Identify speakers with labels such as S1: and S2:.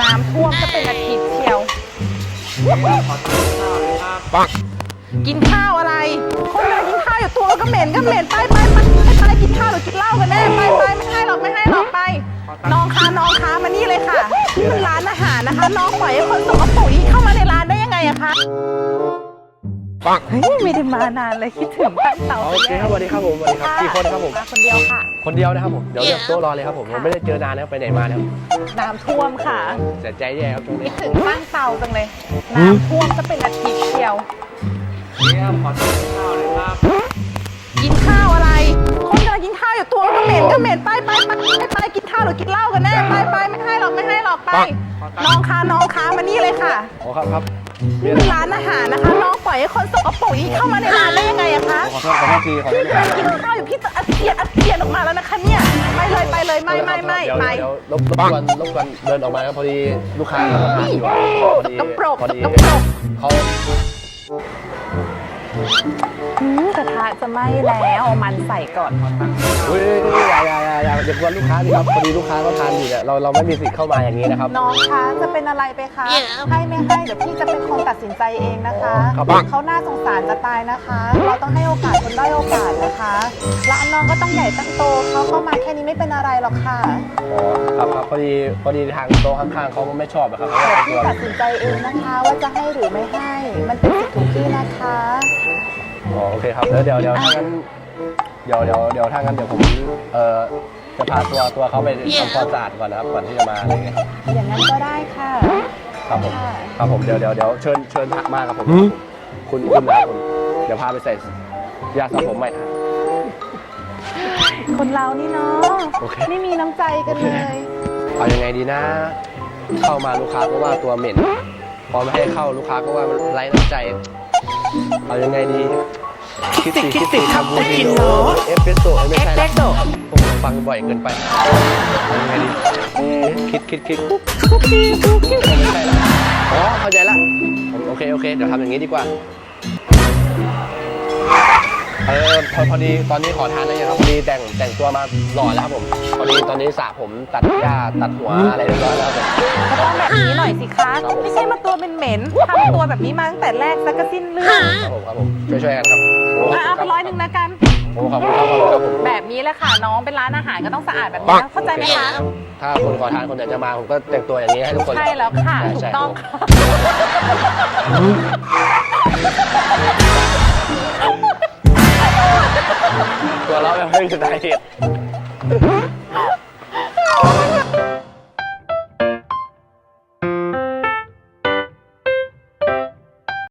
S1: น้ำท่วมจะเป็นอาทิตย์เชียวกินข้าวอะไร คนกำลังกินข้าวอยู่ตัวก็เหม็นก็เหม็นไปไปไปไปไปกินข้าวหรือกินเหล้ากันแน่ไปไปไม่ให้หรอกไม่ให้หรอกไป น้องคะน้องคะมานี่เลยค่ะนี่มันร้านอาหารนะคะ น้องปล่อยให้คนส เฮ้ยไม่ได้มานานเลยคิดถึงตั้งเตา
S2: โอเคครับสวัสดีครับผมสวัสดีครับกี่คนครับผม
S1: มาคนเดียวค่ะ
S2: คนเดียวนะครับผม เดี๋ยวเรียกโต๊ะรอเลยครับผมผมไม่ได้เจอนานแล้วไปไหนมาแล้ว
S1: น้ำท่วมค่ะ
S2: เสียใจแย่ครับช่วง
S1: คิ
S2: นี้
S1: ดถึงตั้งเตาจังเลย น้ำท่วมจะเป็นอาทิตย์เชียว
S2: เนี่ยขอทานข้าวเลยครับ
S1: กินข้าวอะไร คนกำลังกินข้าวอยู่ตัวก็เหม็นก็เหม็นไปไปไปไปไปกินข้าวหรือกินเหล้ากันแน่ไปไปไม่ให้หรอกไม่ให้หรอกไป น้องคะน้องคะมานี่เลยค่ะ
S2: โอ้ครับครับมี
S1: นี่
S2: อะไร
S1: มันร้านอาหารนะคะ น้องปล่อยให้คนสกปรกนี้เข้ามาในร้านได้ยังไงอะคะ
S2: ขอโทษขอโทษทีขอโท
S1: พี่
S2: ษ
S1: กำลังกินข้าวอยู่พี่จะอาเจียนอาเจียนออกมาแล้วนะคะเนี่ยไปเลยไปเลยไม่ไม่ไม่
S2: เดี๋ยว
S1: ไป
S2: เดี๋ยวรบรบกวนรบกวนเดินออกมาครับพอดีลูกค้าเขาทานอยู่พอดี
S1: กระโปรก
S2: พอดี
S1: กระโปรก
S2: เขา
S1: อืมกระทะจะไหม้แล้วเอามันใส่ก่อน
S2: อุ้ยอย่าอย่าอย่า อย่าอย่ากวนลูกค้าดิครับพอดีลูกค้าเขาทานอยู่เนี่ยเราเราไม่มีสิทธิ์เข้ามาอย่างนี้นะครับ
S1: น้องคะจะเป็นอะไรไปคะ ให้ไม่ให้เดี๋ยวพี่จะเป็นคนตัดสินใจเองนะคะ
S2: ครับ
S1: เขาน่าสงสารจะตายนะคะ เราต้องให้โอกาสคนได้อยโอกาสนะคะร้านน้องก็ต้องใหญ่ตั้งโตเขาเข้ามาแค่นี้ไม่เป็นอะไรหรอกค่ะ
S2: อ๋อครับครับพอดีพอดีทางโต๊ะข้างๆเขาไม่ชอบนะครับเขา
S1: เดี๋ยว
S2: ไม่
S1: พี่
S2: ชอบ
S1: ตัดสินใจเองนะคะ ว่าจะให้หรือไม่ให้ มันเป็นสิทธิ์ของพี่นะคะ
S2: อ๋อโอเคครับแล้วเดี๋ยวเดี๋ยวถ้างั้น เดี๋ยวเดี๋ยวเดี๋ยวถ้างั้นเดี๋ยวผมเอ่อจะพาตัวตัวเขาไปทำความสะอาดก่อนนะครับก่อนที่จะมาอะไรเงี้ยครับ
S1: อย่างนั้นก็ได้ค่ะ
S2: ครับผม
S1: ค่ะ
S2: ครับผมเดี๋ยวเดี๋ยวเดี๋ยวเชิญเชิญมากับผมคุณคุณนะครับคุณเดี๋ยวพาไปใส่ยาสระผมใหม่นะครับ
S1: คนเรานี่เนาะ
S2: โอเค
S1: ไม่มีน้ำใจกันเลย
S2: เอายังไงดีนะ เข้ามาลูกค้าก็ว่าตัวเหม็น พอไม่ให้เข้าลูกค้าก็ว่ามันไร้น้ำใจ เอายังไงดี คิดสิคิดสิทำบูดิโนเอสเปรสโซ่ไม่ใช่ละโอ้โหฟังบ่อยเกินไปเอายังไงดีเอ๊ะคิดคิดคิดคุกคุกกี้คุกกี้ไม่ใช่ละอ๋อเข้าใจละโอเคโอเค เดี๋ยวทำอย่างนี้ดีกว่า เออพอพอดีตอนนี้ขอทานได้ยังครับพอดีแต่งแต่งตัวมาหล่อแล้วครับผมพอดีตอนนี้สระผมตัดหญ้าตัดหัวอะไรเรียบร้อยแล้วครับผม
S1: ก็ต้องแบบนี้หน่อยสิคะ ไม่ใช่มาตัวเป็นเหม็นๆทำตัวแบบนี้มาตั้งแต่แรกสักกระสิ้นเรื่อง
S2: ครับผมครับผมช่วยช่วยๆกันครับโอ้
S1: อะเอาไปร้อยหนึ่งนะกัน
S2: โอ้ขอบคุณครับขอบคุณครับผม
S1: แบบนี้แหละค่ะน้องเป็นร้านอาหารก็ต้องสะอาดแบบนี้นะเข้าใจไหมคะ
S2: ถ้าคนขอทานคนไหนจะมาผมก็แต่งตัวอย่างนี้ให้ทุกคน
S1: ใช่แล้วค่ะ
S2: ใช่
S1: ถู
S2: ใช่
S1: กต้องค่ะ
S2: ตัวเราไม่เป็นสาเหตุ